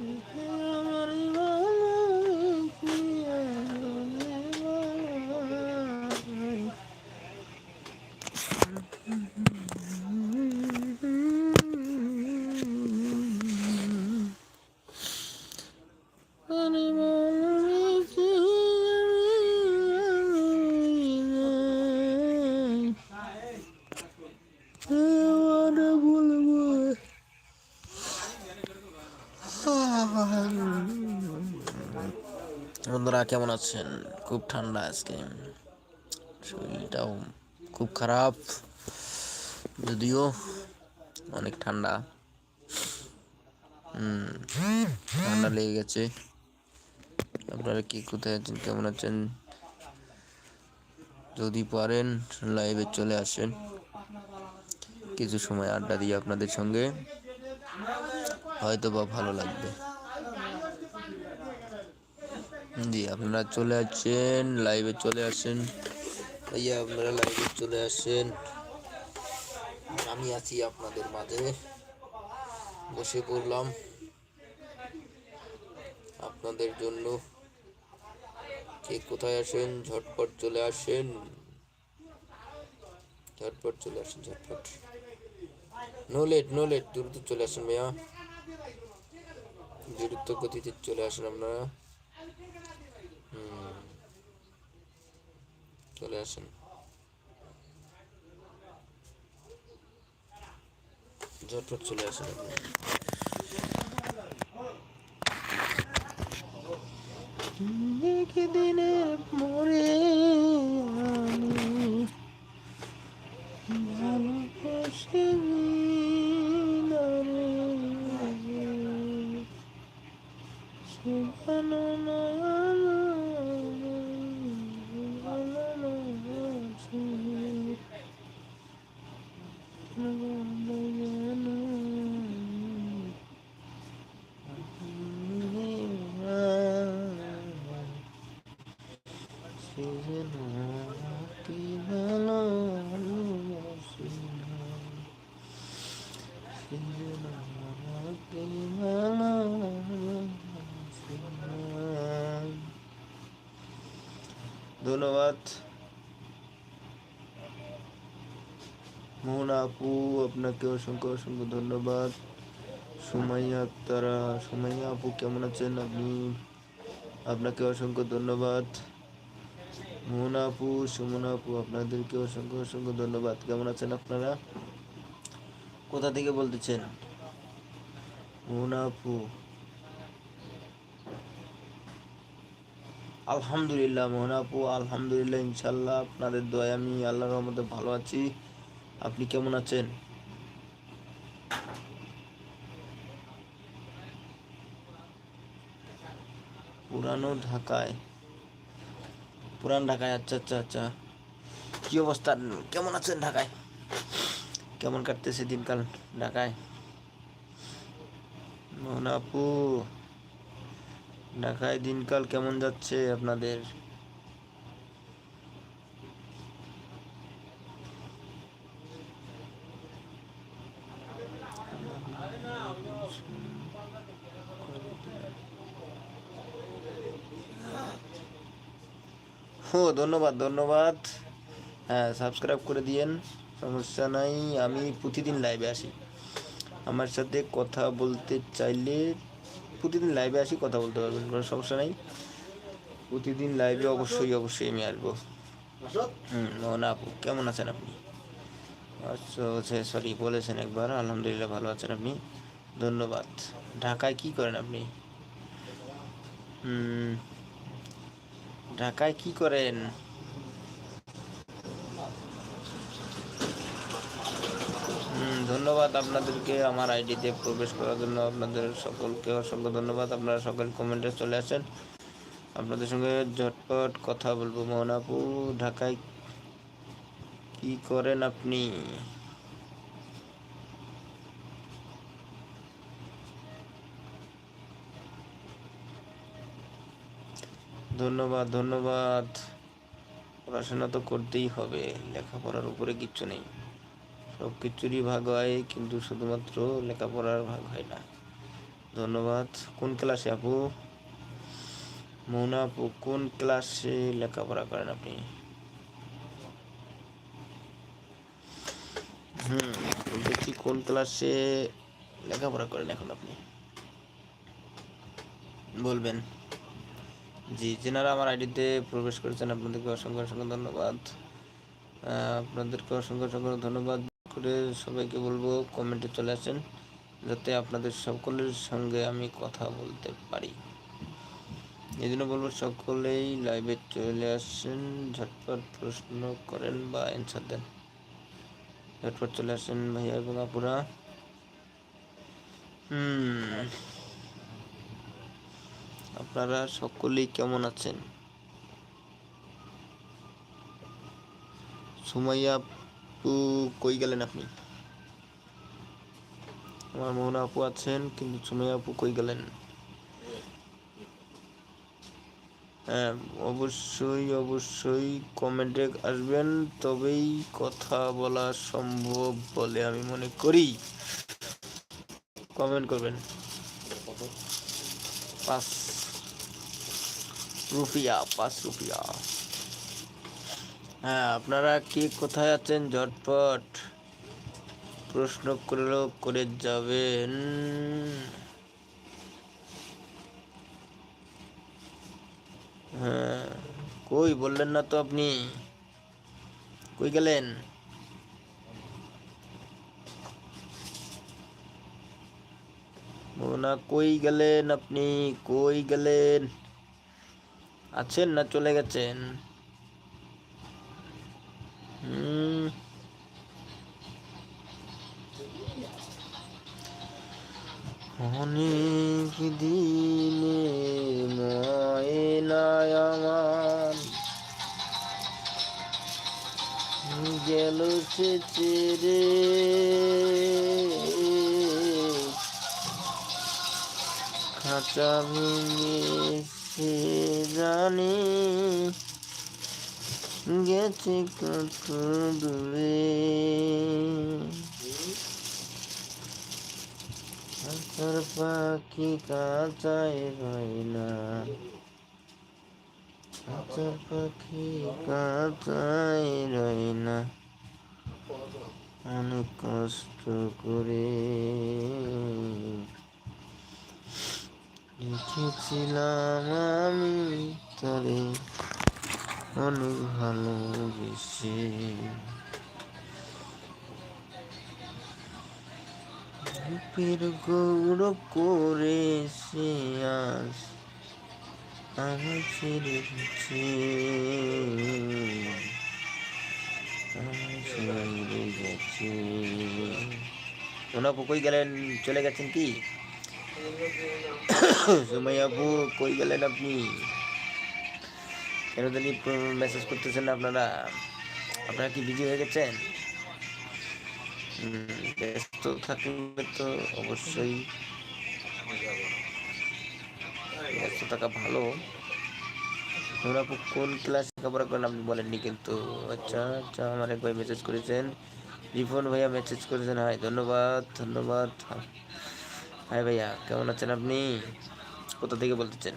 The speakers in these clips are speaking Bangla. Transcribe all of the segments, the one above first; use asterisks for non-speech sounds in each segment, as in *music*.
Mm-hmm. কেমন আছেন? খুব ঠান্ডা আজকে। শরীরটাও খুব খারাপ। যদিও অনেক ঠান্ডা। ঠান্ডা লেগে গেছে। আপনারা কি কোথায় আছেন? কেমন আছেন? যদি পারেন, লাইভে চলে আসেন। কিছু সময় আড্ডা দিয়ে আপনাদের সঙ্গে। হয়তো বা ভালো লাগবে। জি, আপনারা চলে আসছেন লাইভে চলে আসেন ভাইয়া, আপনারা লাইভে চলে আসেন আমি আছি আপনাদের মাঝে। বসে পড়লাম আপনাদের জন্য। কে কোথায় আসেন? ঝটপট চলে আসেন। ঝটপট চলে আসেন, ঝটপট। নো লেট নো লেট দ্রুত চলে আসেন ভাইয়া। দ্রুত গতিতে চলে আসেন আপনারা। চলে আসেন। ঝটপট চলে আসেন আপনি। দিনের মোরে আমি ভালোবাসি না রে। শুকানো নয়ন, ভালো আছি। ধন্যবাদ মোহন আপু, আপনাকে অসংখ্য অসংখ্য ধন্যবাদ। সুমাইয়া আক্তারা, সুমাইয়া আপু, কেমন আছেন আপনি? আপনাকে অসংখ্য ধন্যবাদ। মোহন আপু, সুমন আপু, আপনাদেরকে অসংখ্য অসংখ্য ধন্যবাদ। কেমন আছেন আপনারা? কোথা থেকে বলতেছেন? মোহন আপু আলহামদুলিল্লাহ মোহন আপু, আলহামদুলিল্লাহ ইনশাল্লাহ আপনাদের দয়া আমি আল্লাহর রহমতে ভালো আছি। আপনি কেমন আছেন? পুরানো ঢাকায়। পুরান ঢাকায় আচ্ছা আচ্ছা আচ্ছা। কি অবস্থা? কেমন আছেন ঢাকায়? কেমন কাটতেছে দিনকাল ঢাকায়? মোহন আপু। ঢাকায় দিনকাল কেমন যাচ্ছে আপনাদের? ও ধন্যবাদ ধন্যবাদ। হ্যাঁ সাবস্ক্রাইব করে দিয়েন, সমস্যা নাই, আমি প্রতিদিন লাইভে আসি। আমার সাথে কথা বলতে চাইলে প্রতিদিন লাইভে আসি কথা বলতে পারবেন কোনো সমস্যা নাই। প্রতিদিন লাইভে অবশ্যই অবশ্যই আমি আসব। হুম মোহন আপু কেমন আছেন আপনি? আচ্ছা আচ্ছা সরি বলেছেন একবার আলহামদুলিল্লাহ ভালো আছেন আপনি। ধন্যবাদ। ঢাকায় কি করেন আপনি? হুম ঢাকায় কি করেন হুম, ধন্যবাদ আপনাদেরকে আমার আইডিতে প্রবেশ করার জন্য। আপনাদের সকলকে অসংখ্য ধন্যবাদ। আপনারা সকল কমেন্টে চলে আসেন। আপনাদের সঙ্গে ঝটপট কথা বলব। মোহন আপু ঢাকায় কি করেন আপনি? ধন্যবাদ ধন্যবাদ। পড়াশোনা তো করতেই হবে। লেখাপড়ার উপরে কিচ্ছু নেই। সব কিছুরই ভাগ হয়, কিন্তু শুধুমাত্র লেখাপড়ার ভাগ হয় না। ধন্যবাদ। কোন ক্লাসে আপু? মৌনা আপু, কোন ক্লাসে লেখাপড়া করেন আপনি? হুম, দেখি কোন ক্লাসে লেখাপড়া করেন এখন আপনি। বলবেন। জি, যেনারা আমার আইডিতে প্রবেশ করেছেন, আপনাদেরকে অসংখ্য অসংখ্য ধন্যবাদ। আপনাদেরকে অসংখ্য অসংখ্য ধন্যবাদ। করে সবাইকে বলব কমেন্টে চলে আসেন, যাতে আপনাদের সকলের সঙ্গে আমি কথা বলতে পারি। এই জন্য বলব, সকলেই লাইভে চলে আসেন, ঝটপট প্রশ্ন করেন বা অ্যান্সার দেন। ঝটপট চলে আসেন ভাইয়া এবং আপুরা। আপনারা সকলেই কেমন আছেন? সুমাইয়া আপু, কই গেলেন আপনি? আমার মোহনা আপু আছেন, কিন্তু সুমাইয়া আপু কই গেলেন? হ্যাঁ অবশ্যই অবশ্যই কমেন্টে আসবেন, তবেই কথা বলা সম্ভব বলে আমি মনে করি। কমেন্ট করবেন। পাঁচ রুপিয়া পাঁচ রুপিয়া। হ্যাঁ আপনারা কি কোথায় আছেন? ঝটপট প্রশ্ন করলেও করে যাবেন। হ্যাঁ কই? বললেন না তো আপনি। কই গেলেন? না কই গেলেন আপনি? কই গেলেন? আছেন না চলে গেছেন? অনেক দিনে ময়নায় আমার গেল সে চেরে খাঁচা ভেঙে সে জানে গেছে কত দূরে। পাখি কাঁচায় রয় না। কাঁচার পাখি কাঁচায় রয় না। অনেক কষ্ট করে লিখেছিলাম আমি তরে। অনেক ভালোবেসে। রূপের গৌর করে সে আজ আমার ছেড়ে কই গেলেন? চলে গেছেন কি? সুমাই আপু কই গেলেন আপনি? কেন জানি মেসেজ করতেছেন আপনারা? আপনারা কি বিজি হয়ে গেছেন? ব্যস্ত থাকলে তো অবশ্যই ব্যস্ত থাকা ভালো। তোমরা কোন ক্লাস লেখাপড়া করেন আপনি বলেননি কিন্তু। আচ্ছা আচ্ছা আমার এক ভাই মেসেজ করেছেন। রিফন ভাইয়া মেসেজ করেছেন। হাই, ধন্যবাদ ধন্যবাদ। হাই ভাইয়া, কেমন আছেন আপনি? কোথা থেকে বলতেছেন?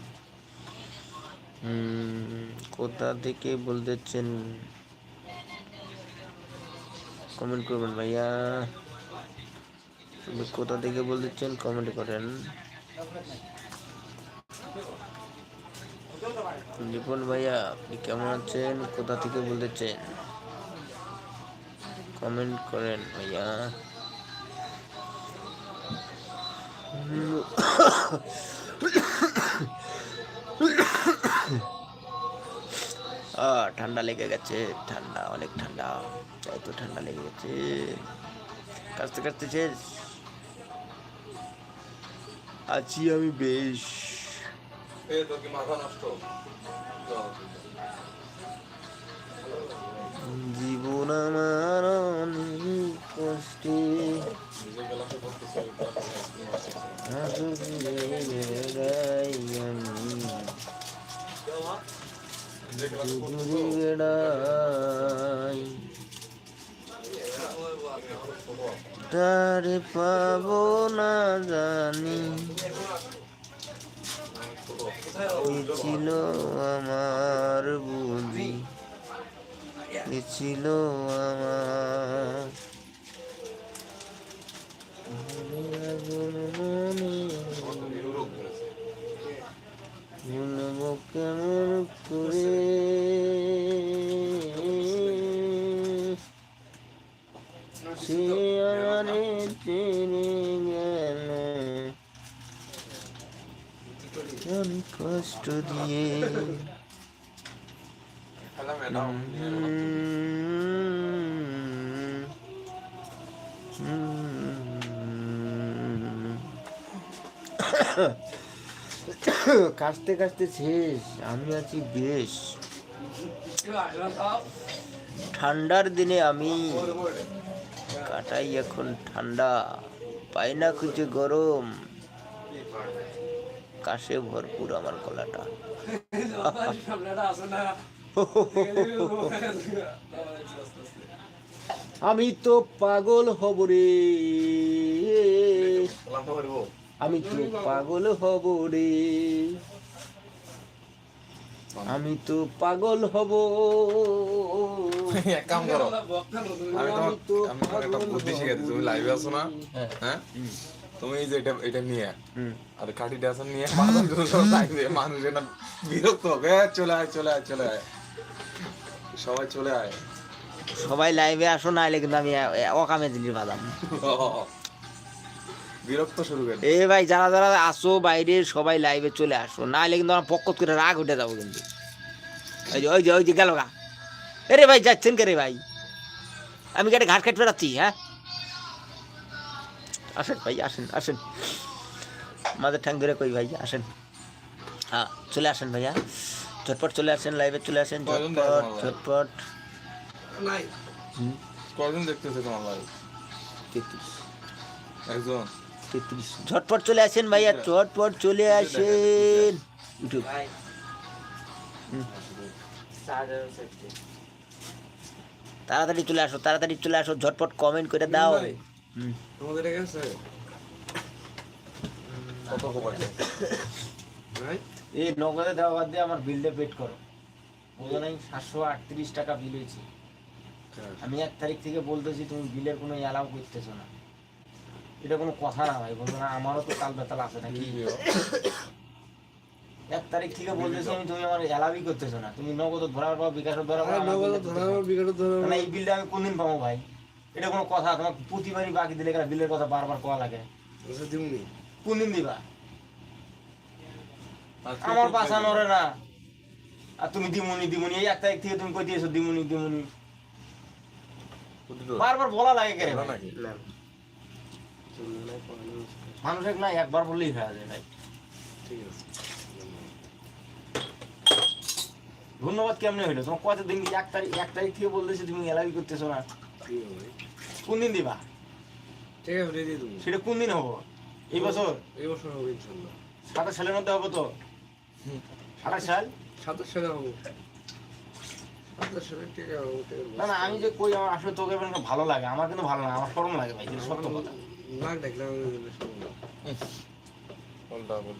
কোথা থেকে বলতেছেন? কমেন্ট করবেন ভাইয়া। কোথা থেকে বলতেছেন? কমেন্ট করেন। রিপন ভাইয়া, আপনি কেমন আছেন? কোথা থেকে বলতেছেন? কমেন্ট করেন ভাইয়া। ঠান্ডা লেগে গেছে ঠান্ডা অনেক ঠান্ডা তাই তো ঠান্ডা লেগে গেছে। কাছতে কাছতে শেষ। আছি আমি বেশ। জীবন আমার অনেক কষ্টে। আমি তারে পাবো না জানি ছিল আমার বুঝি ছিল আমার কাশতে কাশতে শেষ, আমি আছি বেশ। ঠান্ডার দিনে আমি কাটাই এখন ঠান্ডা, পাই না খুঁজে গরম। কাশে ভরপুর আমার গলাটা। আমি তো পাগল হব রে। আমি তো পাগল হব রে। আমি তো পাগল হব। *laughs* এক কাম করো। আমি তোমার একটা বুদ্ধি। তুমি লাইভে আছো না? হ্যাঁ। হ্যাঁ? তুমি এই যে এটা এটা নিয়ে। আর কাঠি ড্যাসন নিয়ে মানুষ বিরক্ত হবে। চলে আয় চলে আয় চলে আয়। সবাই চলে আয়। সবাই লাইভে আসো না কিন্তু আমি অকামে দিলি বাদাম। *laughs* বিরক্ত শুরু করে এ ভাই যারা যারা আসো বাইরে সবাই লাইভে চলে আসো। না এলে কিন্তু আমার পক্ষ করে রাগ উঠে যাব কিন্তু। ওই যে ওই যে ওই যে গেল গা। এরে ভাই যাচ্ছেন কে রে ভাই? আমি কেটে ঘাট কাটতে বেড়াচ্ছি হ্যাঁ? আসেন ভাই আসেন আসেন। আমাদের ঠ্যাং ধরে কই ভাই আসেন। হ্যাঁ চলে আসেন ভাইয়া। ঝটপট চলে আসেন লাইভে চলে আসেন ঝটপট? ঝটপট। কয়জন দেখতেছে তোমার লাইভ একজন? তেত্রিশ ঝটপট চলে আসেন ভাইয়া ঝটপট চলে আসেন। ইউটিউব তাড়াতাড়ি চলে আসো তাড়াতাড়ি চলে আসো ঝটপট কমেন্ট করে দাও। তোমাদের কাছে কত খবর এই নগদে দেওয়া বাদ দিয়ে আমার বিলটা পেড করো। বুঝো নাই সাতশো আটত্রিশ টাকা বিল হয়েছে। আমি এক তারিখ থেকে বলতেছি তুমি বিলের কোনো অ্যালাউ করতেছো না। এটা কোনো কথা না ভাই বন্ধুরা আমারও তো কাল বেতাল আছে নাকি? এক তারিখ থেকে বলতেছি আমি তুমি আমার অ্যালাউই করতেছো না তুমি নগদ ধরার পর বিকাশ ধরার পর না। এই বিলটা আমি কোনদিন পাবো ভাই? এটা কোনো কথা তোমার প্রতিবারই বাকি দিলে কেন বিলের কথা বারবার কোয়া লাগে? কোনদিন দিবা? আমার বাসা নড়ে না। আর তুমি দিমুনি দিমুনি এই এক তারিখ থেকে তুমি কই দিয়েছ দিমুনি। দিমুনি বারবার বলা লাগে কেন? না একবার বললেই হয়ে যায় ভাই। ঠিক আছে ধন্যবাদ। কেমনে হইল? তোমার কত দিন এক তারিখ এক তারিখ থেকে বলতেছি তুমি এলাবি করতেছো না। কোন দিন দিবা? ঠিক আছে তুমি। সেটা কোন দিন হব? এই বছর? এই বছর হবে ইনশাল্লাহ। সাতাশ সালের মধ্যে হব তো? সাতাশ সাল? সাতাশ সালে হব। না না আমি যে কই আমার আসলে তোকে ভালো লাগে আমার কিন্তু ভালো না আমার শরম লাগে ভাই সত্য কথা। না দেখলাম আমি বলে শুনব। বলটা বল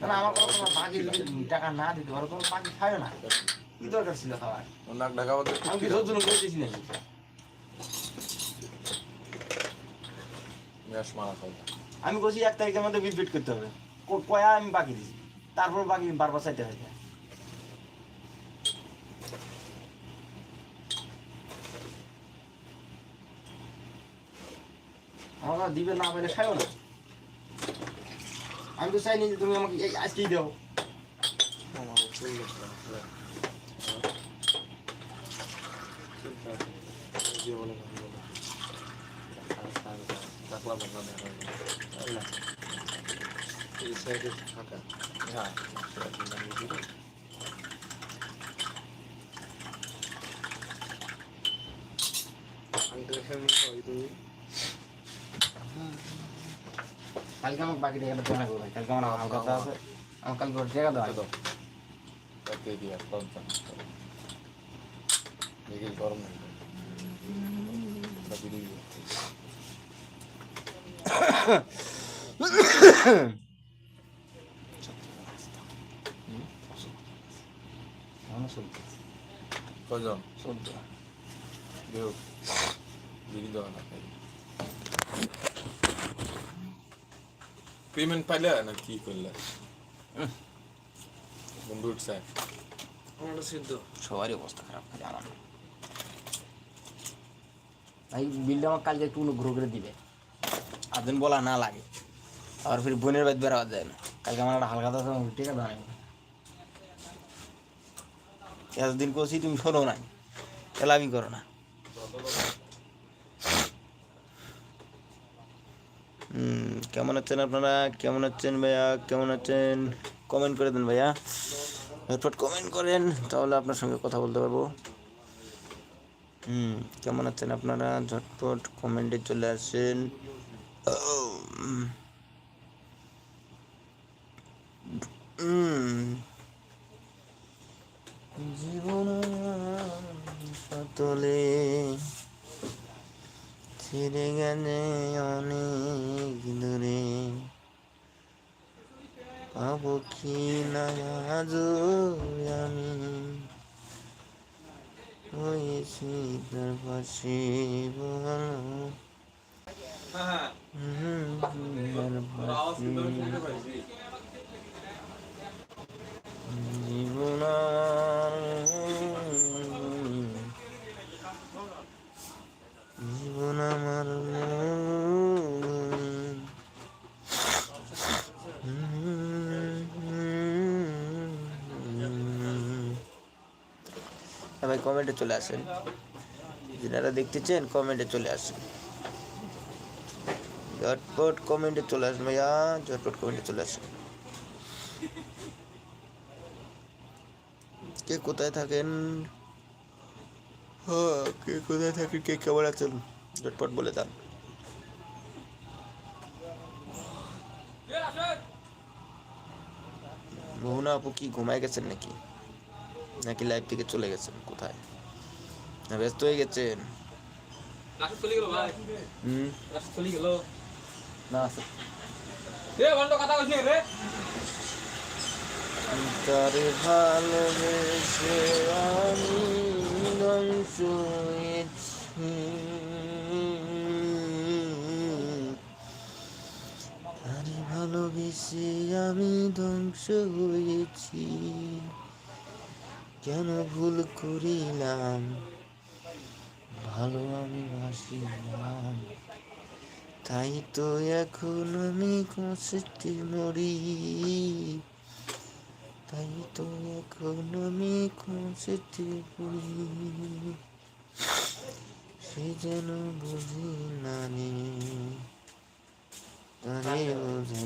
না না, আমার কোনো কোনো বাকি টাকা না দিতে পারো তোমার বাকি খায় না কি দরকার ছিল নাক ঢাকা বলতে আমি কি সহ্য বলছি এক তারিখের মধ্যে বিল পেড করতে হবে কয়া আমি বাকি দিছি তারপর বাকি বারবার চাইতে হয়েছে আমার দিবে না পেলে খাইও না আমি তো চাইনি যে তুমি আমাকে এই আজকেই দাও হ্যাঁ দিবি? আঙ্কেল এখানে তুমি কালকে আমাকে বাকি টাকাটা জমা করবে কালকে আমার আমার কথা আছে আমার কালকে ওর টাকা দেওয়া দাও। তাকে দিয়া, দাও, দাও। দেখি গরম নেই তা বিড়ি দিও। আমার চলছে কয়জন চলছে দেও বিড়ি দেওয়া না খাই পেমেন্ট পাইলে না কি করলে বন্ধু উঠছে আমারটা সিদ্ধ সবারই অবস্থা খারাপ খালি আমার না। ভাই বিলটা আমার কালকে একটু অনুগ্রহ করে দিবে আর দিন বলা না লাগে আর ফির বোনের বাদ বেরোয়া যায় না কালকে আমার একটা হালকা দাদা ঠিক আছে দাঁড়াবো এতদিন করছি তুমি শোনো নাই এলামি করো না কেমন আছেন আপনারা? কেমন আছেন ভাইয়া? কেমন আছেন? কমেন্ট করে দেন ভাইয়া। ঝটপট কমেন্ট করেন, তাহলে আপনার সঙ্গে কথা বলতে পারব। হুম, কেমন আছেন আপনারা? ঝটপট কমেন্টে চলে আসেন। জীবন সতলে ছেড়ে গেলে অনেক দূরে। পাবো কি না আজও আমি? হয়েছি তার পাশে বলো। হ্যাঁ হুম, তার পাশে জীবন জীবন আমার মন। হ্যাঁ ভাই কমেন্টে চলে আসেন। যারা দেখতেছেন কমেন্টে চলে আসেন। ঝটপট কমেন্টে চলে আসেন ভাইয়া, ঝটপট কমেন্টে চলে আসেন। কে কোথায় থাকেন? হ্যাঁ কে কোথায় থাকেন, কে কেমন আছেন? ঝটপট বলে দেন। মোহনা আপু কি ঘুমায় গেছেন নাকি? নাকি লাইভ থেকে চলে গেছেন? কোথায়? না ব্যস্ত হয়ে গেছেন? ভালোবেসে আমি ধ্বংস তারে ভালোবেসে আমি ধ্বংস হয়েছি। কেন ভুল করিলাম? ভালো আমি বাসিলাম। তাই তো এখন আমি কষ্টে মরি। তাই তো এখন আমি কষ্টে পড়ি সে যেন বুঝি না রে তারে বুঝি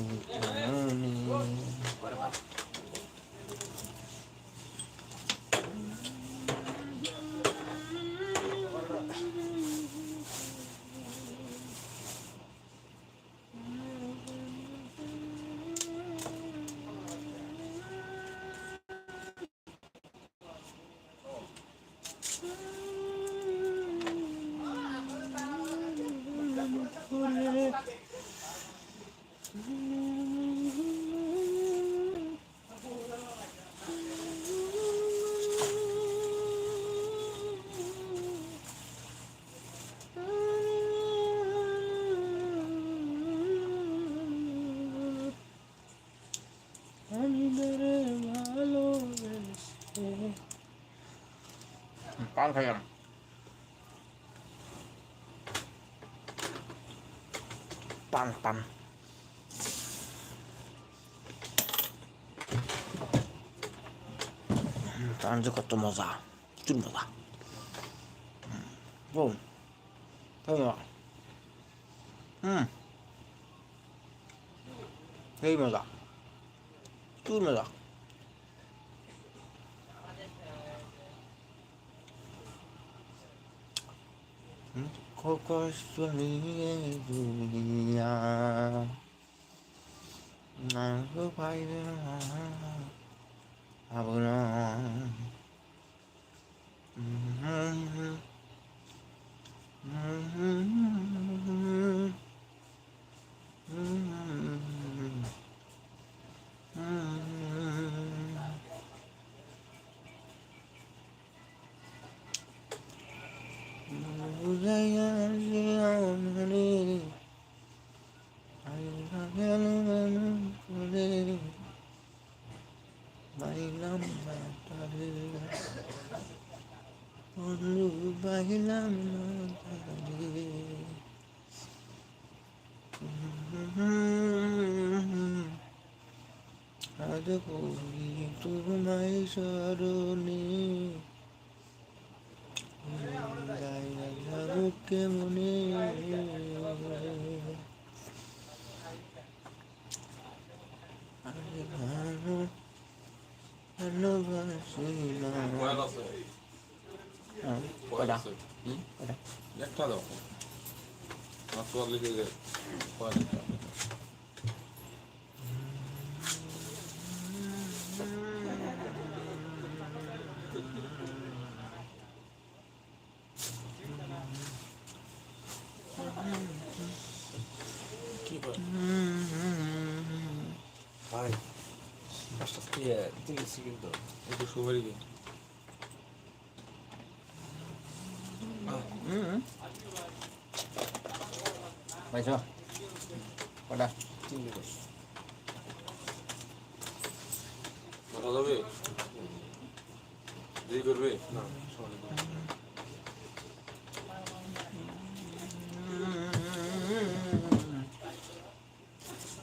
কেমনে পান খাইলাম পান পান পান যে কত মজা প্রচুর মজা হুম তাই মজা হুম কষ্ট নিয়ে দুনিয়া না গো পাইবে না ভাবনা বুঝাইয়া বাইলাম না তারে বন্ধু বাইলাম না তারে আজ করি তোমায় সরণী কয়টা? একটা দাও। চুয়াল্লিশ যে কয়টা কি করে ভাই পাঁচটা ইয়ে কিন্তু। একটু সুপারি দিন হুম। পাইছো কটা? তিন দিবস কথা যাবে দেরি করবে? না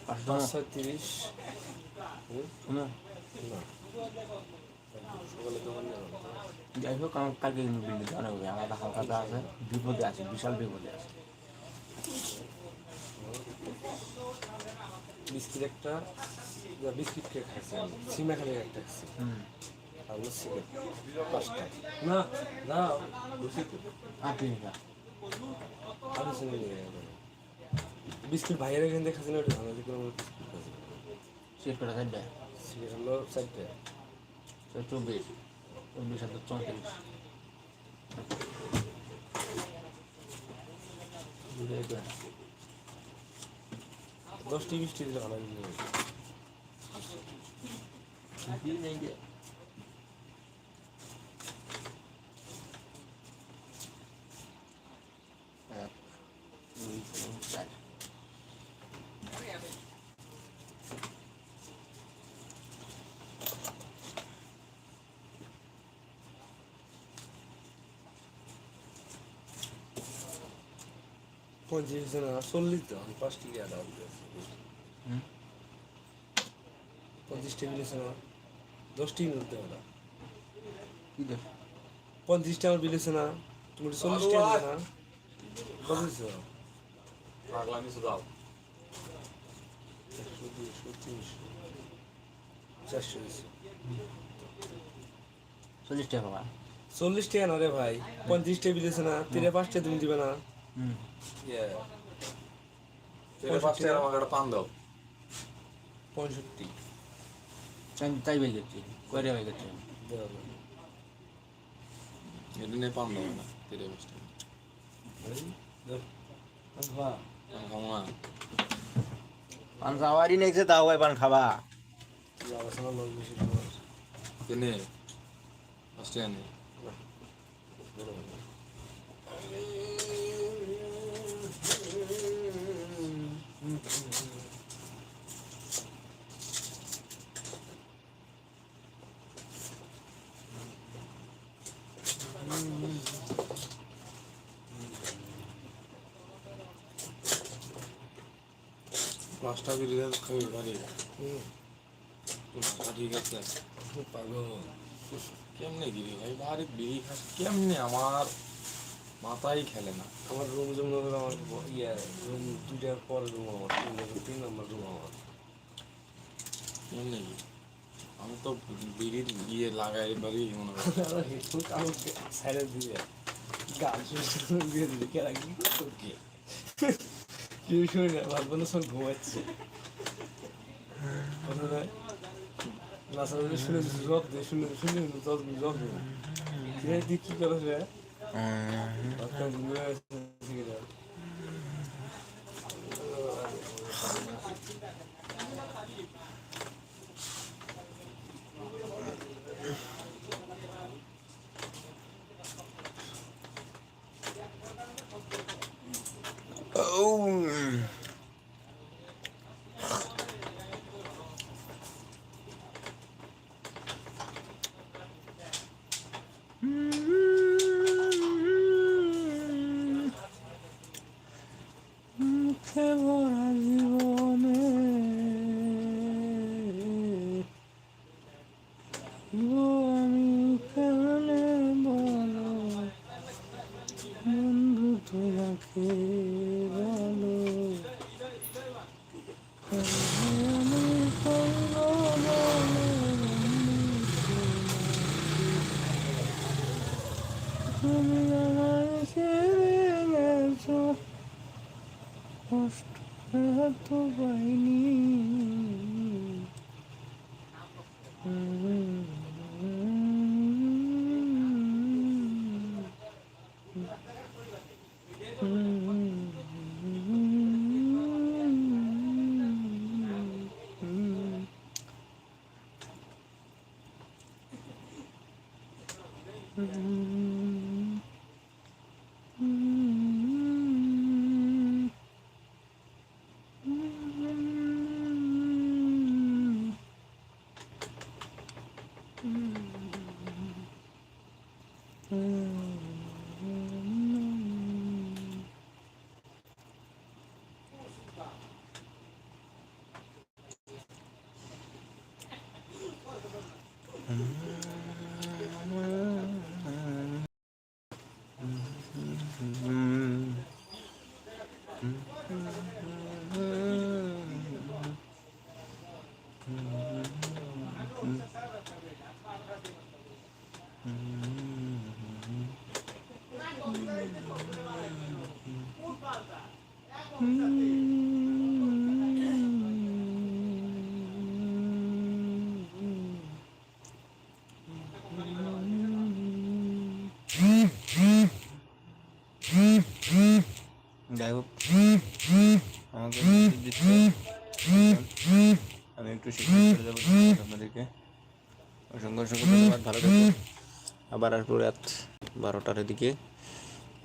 পাঁচশো তিরিশ। না। যাই হোক আমার কালকে কিন্তু বিল্ডিং অনেক হবে। আমার একটা হালকা আছে বিপদে আছে বিশাল বিপদে আছে। বিস্কিট একটা বিস্কিট খাইছি সিমা খালি একটা খাইছি। আর সিগারেট পাঁচটা। না। না বুঝছি তো আর তিন টাকা নিয়ে বিস্কিট ভাইয়ের এখান থেকে খাইছি না ওটা ভালো দিকে আমার বিস্কিট খাইছি। শেষ করে চারটে সিগারেট হলো চারটে। চব্বিশ চব্বিশ হাজার চৌত্রিশ। দশটি বিশটি দিলে ভালো লাগবে ঝুঁকি নেই যে। এক, দুই, তিন, চার। পঁচিশ জন আর চল্লিশ তো গিয়ে দাও হুম? পঁচিশ টেবিল আছে না দশটি মিলতে ওরা কি দোষ? পঁয়ত্রিশটা আমার বিল আছে না। তুমি চল্লিশ টাকা না। কত দিছো দাও একশো দুশো তিনশো চারশো চল্লিশ টাকা চল্লিশ টাকা না রে ভাই। পঁয়ত্রিশ টেবিল আছে না। তিনে পাঁচটা তুমি দিবে না। পঁয়ষট্টি তাই বের করছি কয়টা বের করছি। এটা নিয়ে পান দাও না তেরে দাও। পান খাওয়ারই নেই তাও ভাই পান খাবা। কেনে? পাঁচটা নে বলো, বলো। পাঁচটা বিড়ি খাবি বাড়ি হুম, পাঁচটা ঠিক আছে পাগল কেমনে গিরি ভাই বাড়ি বিড়ি খাস কেমনে আমার মাথায় খেলে না। আমার রুম যেমন আমার ইয়ে রুম দুইটার পরে রুম আমার তিন নম্বর তিন নম্বর রুম আমার। আমি তো বিড়ির গিয়ে লাগাই বাড়ি মনে *laughs* দিয়ে গান দিয়ে কে রাখি কে কেউ শুনে না সব ঘুমাচ্ছে। কথা নয় নাসার শুনে জব দে শুনে শুনে জব জব দে। তুই তুই কি করছ রে একটা ঘুমিয়ে আছে সিগারেট Oh. তুমি আমায় ছেড়ে গেছো কষ্ট এত পাইনি যাই হোক আমাকে message দিচ্ছে। আমি একটু শিখে চলে যাব আপনাদেরকে অসংখ্য অসংখ্য ধন্যবাদ ভালো থাকবেন আবার আসব রাত বারোটার দিকে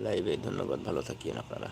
লাইভে ধন্যবাদ ভালো থাকিয়েন আপনারা।